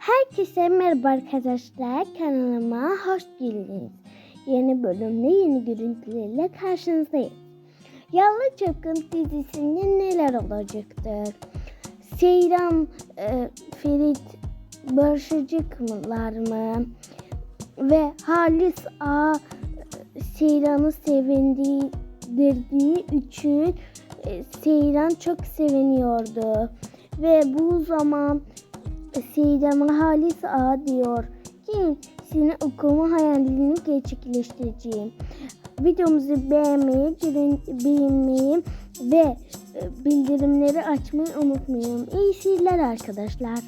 Herkese merhaba arkadaşlar. Kanalıma hoş geldiniz. Yeni bölümde yeni görüntülerle karşınızdayım. Yalı Çapkın dizisinde neler olacaktır? Seyran, e, Ferit barışacaklar mı? Ve Halis A e, Seyran'ı sevindirdiği için e, Seyran çok seviniyordu. Ve bu zaman Seyran'a Halis A diyor ki senin okuma hayalini gerçekleştireceğim. Videomuzu beğenmeyi, beğenmeyi ve e, bildirimleri açmayı unutmayın. İyi seyirler arkadaşlar.